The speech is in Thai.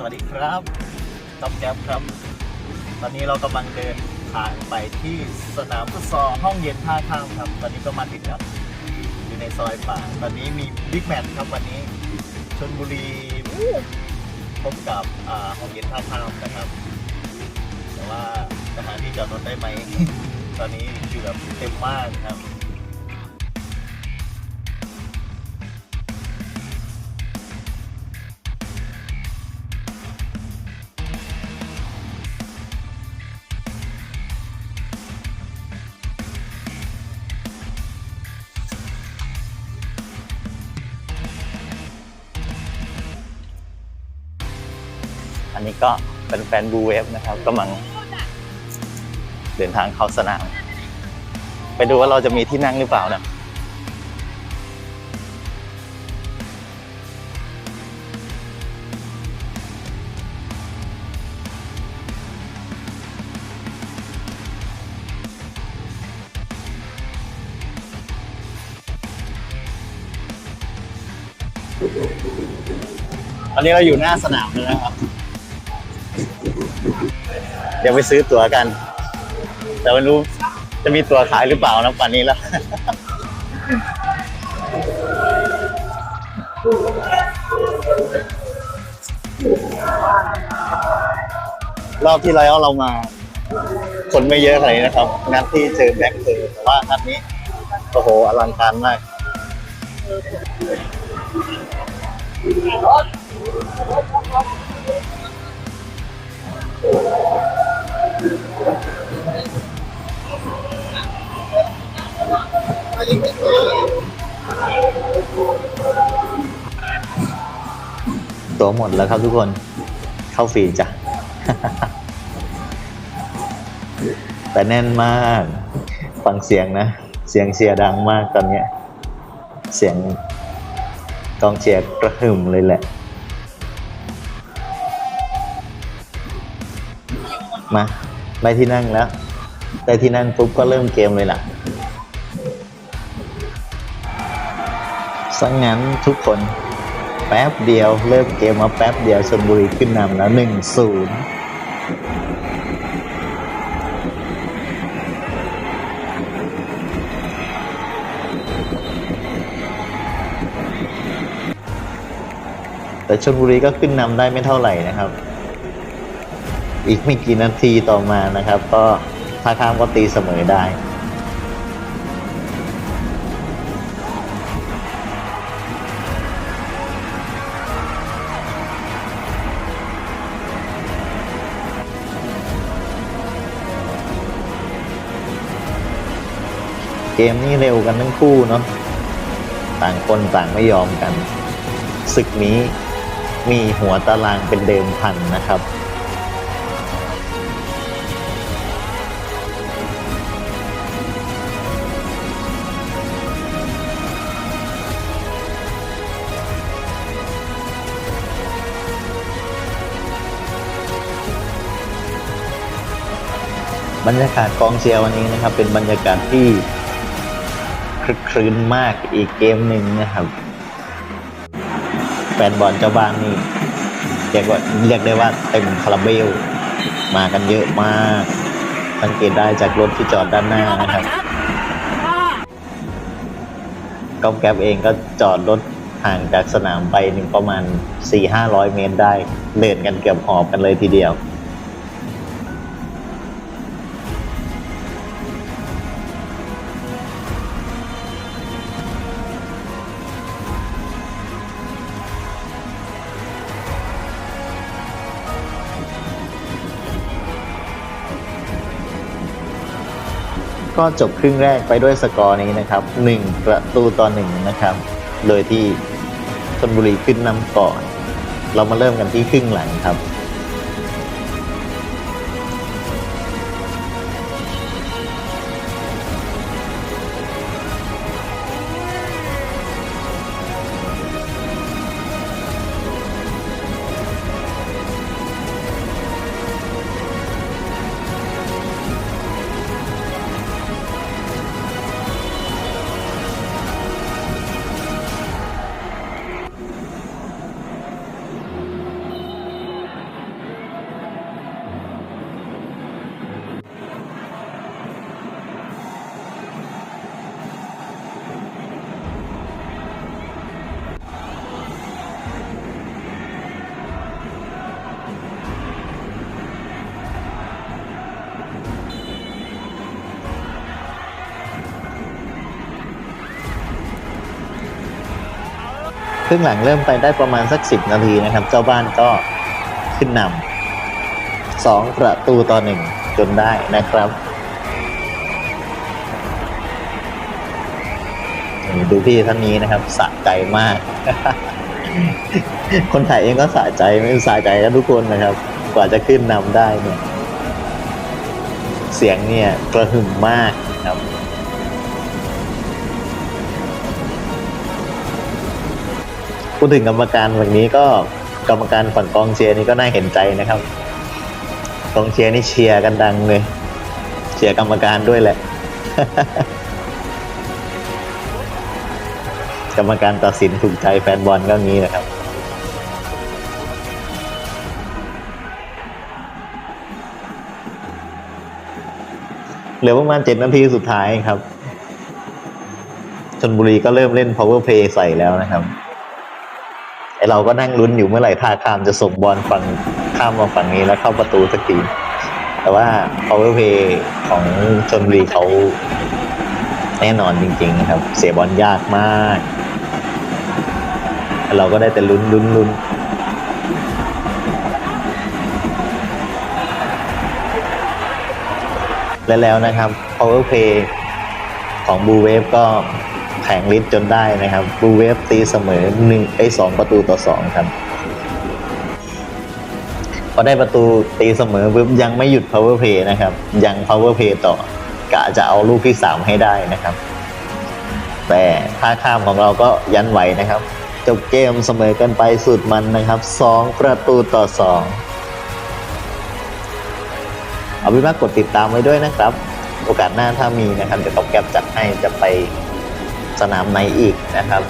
สวัสดีครับต๊อบแก๊บครับ ตอนนี้เรากำลังเดินทางไปที่สนามฟุตซอลห้องเย็นท่าข้ามครับ ตอนนี้ก็มาถึงแล้ว อยู่ในซอยป่า ตอนนี้มีบิ๊กแมตช์ครับวันนี้ชนบุรีพบกับห้องเย็นท่าข้ามนะครับ แต่ว่าจะหาที่จอดรถได้ไหม ตอนนี้อยู่แบบเต็มมากครับ อันนี้ก็เป็นแฟนบูเวฟนะครับกำลังเดินทางเข้าสนาม ไปดูว่าเราจะมีที่นั่งหรือเปล่านะตอนนี้เราอยู่หน้าสนามแล้วนะครับ เดี๋ยวไปซื้อตั๋วกัน แต่ไม่รู้จะมีตั๋วขายหรือเปล่านะป่านนี้แล้วรอบที่แล้วเรามา คนไม่เยอะขนาดนี้นะครับนัดที่เจอแบ็คเจอแต่ว่านัดนี้โอ้โหอลังการมาก ตัวหมดแล้วครับทุกคนเข้าฟรีจ้ะ แต่แน่นมาก ฟังเสียงนะ เสียงเชียร์ดังมากตอนเนี้ยเสียงกองเชียร์กระหึ่มเลยแหละ มา ได้ที่นั่งแล้ว ได้ที่นั่งปุ๊บก็เริ่มเกมเลยล่ะสังงั้นทุกคนแป๊บเดียวเริ่มเกมมาแป๊บเดียวชลบุรีขึ้นนำแล้วหนึ่งศูนย์แต่ชลบุรีก็ขึ้นนำได้ไม่เท่าไหร่นะครับ อีกไม่กี่นาทีต่อมานะครับ ก็ท่าข้ามก็ตีเสมอได้เกมนี้เร็วกันทั้งคู่เนาะต่างคนต่างไม่ยอมกันศึกนี้มีหัวตารางเป็นเดิมพันนะครับ บรรยากาศกองเชียร์วันนี้นะครับ เป็นบรรยากาศที่คลึกครื้นมากอีกเกมหนึ่งนะครับ แฟนบอลเจ้าบ้านนี่เรียกว่าเรียกได้ว่าเต็มคาราเบล มากันเยอะมาก สังเกตได้จากรถที่จอดด้านหน้านะครับก้อมแก๊บเองก็จอดรถห่างจากสนามไปหนึ่งประมาณ 4-500 เมตรได้เดินกันเกือบหอบกันเลยทีเดียว ก็จบครึ่งแรกไปด้วยสกอร์นี้นะครับ 1 ประตูต่อหนึ่งนะครับ โดยที่ชนบุรีขึ้นนำก่อน เรามาเริ่มกันที่ครึ่งหลังครับ ครึ่งหลังเริ่มไปได้ประมาณสักสิบนาทีนะครับ เจ้าบ้านก็ขึ้นนำสองประตูต่อหนึ่งจนได้นะครับดูพี่ท่านนี้นะครับสะใจมาก คนไทยเองก็สะใจไม่สะใจกันทุกคนนะครับ กว่าจะขึ้นนำได้เนี่ย เสียงเนี่ยกระหึ่มมากครับ พูดถึงกรรมการฝั่งนี้ก็กรรมการฝั่งกองเชียร์นี่ก็น่าเห็นใจนะครับกองเชียร์นี่เชียร์กันดังเลยเชียร์กรรมการด้วยแหละ กรรมการตัดสินถูกใจแฟนบอลก็งี้นะครับเหลือประมาณเจ็ดนาทีสุดท้ายครับชนบุรีก็เริ่มเล่น power play ใส่แล้วนะครับ ไอเราก็นั่งลุ้นอยู่เมื่อไหร่ท่าข้ามจะส่งบอลฝั่งข้ามมาฝั่งนี้แล้วเข้าประตูสักที แต่ว่า power play ของชนบุรีเขาแน่นอนจริงๆครับ เสียบอลยากมาก เราก็ได้แต่ลุ้นลุ้นลุ้นและแล้วนะครับ power play ของบูเวฟก็ แข่งลิดจนได้นะครับบูเวฟตีเสมอหนึ่งไอสองประตูต่อสองครับพอได้ประตูตีเสมอปุ๊บยังไม่หยุด power play นะครับ ยัง power play ต่อกะจะเอาลูกที่สามให้ได้นะครับ แต่ท่าข้ามของเราก็ยันไหวนะครับ จบเกมเสมอกันไปสุดมันนะครับสองประตูต่อสองเอาเป็นว่ากดติดตามไว้ด้วยนะครับ โอกาสหน้าถ้ามีนะครับเดี๋ยวตบแก๊ปจัดให้จะไป สนามไหนอีกนะครับ